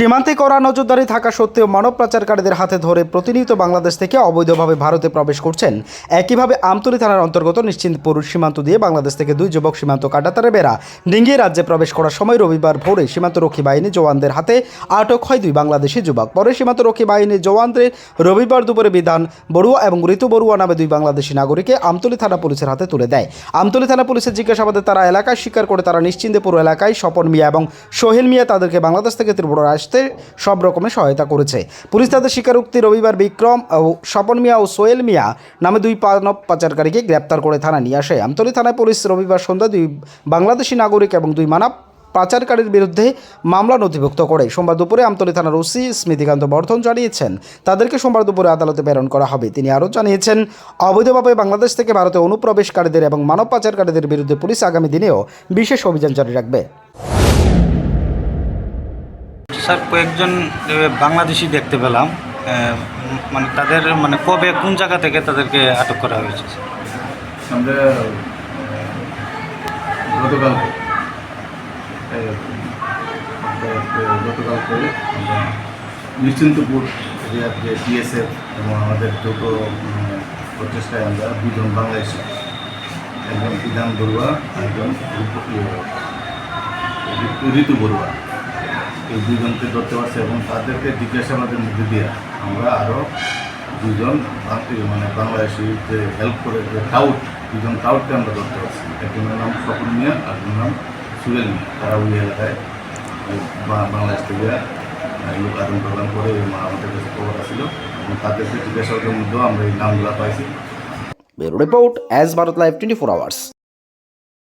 সীমান্তে করা নজরদারি থাকা সত্ত্বেও মানব পাচারকারীদের হাতে ধরে প্রতিনিয়ত বাংলাদেশ থেকে অবৈধভাবে ভারতে প্রবেশ করছেন। একইভাবে আমতলি থানার অন্তর্গত নিশ্চিন্তপুর সীমান্ত দিয়ে বাংলাদেশ থেকে দুই যুবক সীমান্ত কাটাতারে বেড়া ডিঙ্গিয়ে রাজ্যে প্রবেশ করার সময় রবিবার ভোরে সীমান্তরক্ষী বাহিনী জওয়ানদের হাতে আটক হয় দুই বাংলাদেশি যুবক। পরে সীমান্তরক্ষী বাহিনীর জওয়ানদের রবিবার দুপুরে বিধান, বড়ুয়া এবং ঋতু বড়ুয়া নামে দুই বাংলাদেশি নাগরিককে আমতলি থানা পুলিশের হাতে তুলে দেয়। আমতলি থানা পুলিশের জিজ্ঞাসাবাদে তারা এলাকায় স্বীকার করে তারা নিশ্চিন্তেপুর এলাকায় স্বপন মিয়া এবং সোহেল মিয়া তাদেরকে বাংলাদেশ থেকে ত্রিপুরা আসতে সব রকমের সহায়তা করেছে। পুলিশ তাদের স্বীকারোক্তি রবিবার বিক্রম ও স্বপন মিয়া ও সোহেল মিয়া নামে দুই পানব পাচারকারীকে গ্রেপ্তার করে থানা নিয়ে আসে। আমতলী থানায় পুলিশ রবিবার সন্ধ্যায় দুই বাংলাদেশি নাগরিক এবং দুই মানব পাচারকারীর বিরুদ্ধে মামলা নথিভুক্ত করে। সোমবার দুপুরে আমতলী থানার ওসি স্মৃতিকান্ত বর্ধন জানিয়েছেন, তাদেরকে সোমবার দুপুরে আদালতে প্রেরণ করা হবে। তিনি আরও জানিয়েছেন, অবৈধভাবে বাংলাদেশ থেকে ভারতে অনুপ্রবেশকারীদের এবং মানব পাচারকারীদের বিরুদ্ধে পুলিশ আগামী দিনেও বিশেষ অভিযান জারি রাখবে। স্যার, কয়েকজন বাংলাদেশি দেখতে পেলাম। মানে তাদের মানে কবে, কোন জায়গা থেকে তাদেরকে আটক করা হয়েছে? নিশ্চিন্তপুর এরিয়ার যে ডিএসএফ এবং আমাদের যৌথ প্রচেষ্টায় আমরা দুজন বাংলাদেশি, একজন বিধান বড়ুয়া একজন ঋতু বড়ুয়া। এই দুজনকে ধরতে পারছে এবং তাদেরকে জিজ্ঞাসাবাদের মধ্যে দিয়ে আমরা আরও দুজন মানে বাংলাদেশি যে হেল্প করে যে টাউট দুজন টাউটকে আমরা ধরতে পারছি। একজনের নাম স্বপন মিয়া একজনের নাম সুরেল মিয়া। তারা ওই এলাকায় বাংলাদেশ থেকে লোক আদান প্রদান করে আমাদের কাছে খবর আসছিল এবং তাদেরকে জিজ্ঞাসাবাদের মধ্যেও আমরা এই নামগুলো পাইছি। Report as Bharat live twenty four hours.